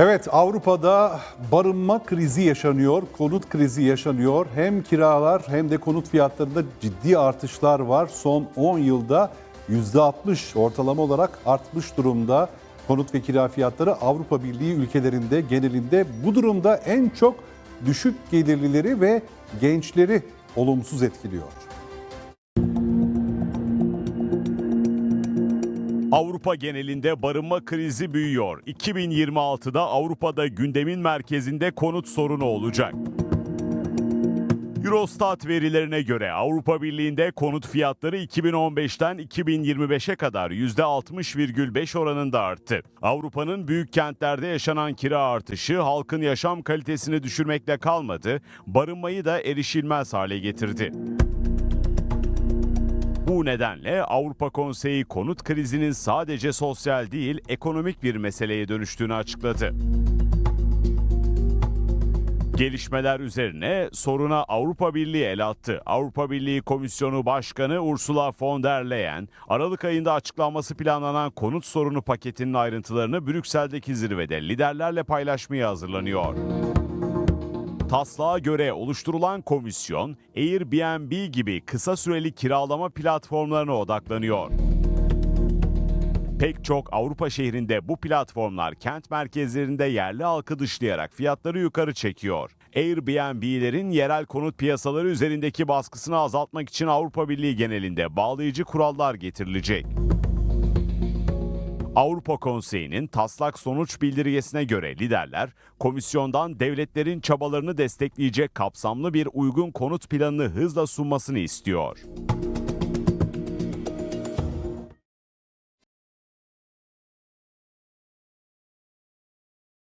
Evet Avrupa'da barınma krizi yaşanıyor, konut krizi yaşanıyor. Hem kiralar hem de konut fiyatlarında ciddi artışlar var. Son 10 yılda %60 ortalama olarak artmış durumda. Konut ve kira fiyatları Avrupa Birliği ülkelerinde genelinde bu durumda en çok düşük gelirlileri ve gençleri olumsuz etkiliyor. Avrupa genelinde barınma krizi büyüyor. 2026'da Avrupa'da gündemin merkezinde konut sorunu olacak. Eurostat verilerine göre Avrupa Birliği'nde konut fiyatları 2015'ten 2025'e kadar %60,5 oranında arttı. Avrupa'nın büyük kentlerde yaşanan kira artışı halkın yaşam kalitesini düşürmekle kalmadı, barınmayı da erişilmez hale getirdi. Bu nedenle Avrupa Konseyi konut krizinin sadece sosyal değil, ekonomik bir meseleye dönüştüğünü açıkladı. Gelişmeler üzerine soruna Avrupa Birliği el attı. Avrupa Birliği Komisyonu Başkanı Ursula von der Leyen, Aralık ayında açıklanması planlanan konut sorunu paketinin ayrıntılarını Brüksel'deki zirvede liderlerle paylaşmaya hazırlanıyor. Taslağa göre oluşturulan komisyon, Airbnb gibi kısa süreli kiralama platformlarına odaklanıyor. Pek çok Avrupa şehrinde bu platformlar kent merkezlerinde yerli halkı dışlayarak fiyatları yukarı çekiyor. Airbnb'lerin yerel konut piyasaları üzerindeki baskısını azaltmak için Avrupa Birliği genelinde bağlayıcı kurallar getirilecek. Avrupa Konseyi'nin taslak sonuç bildirgesine göre liderler, komisyondan devletlerin çabalarını destekleyecek kapsamlı bir uygun konut planını hızla sunmasını istiyor.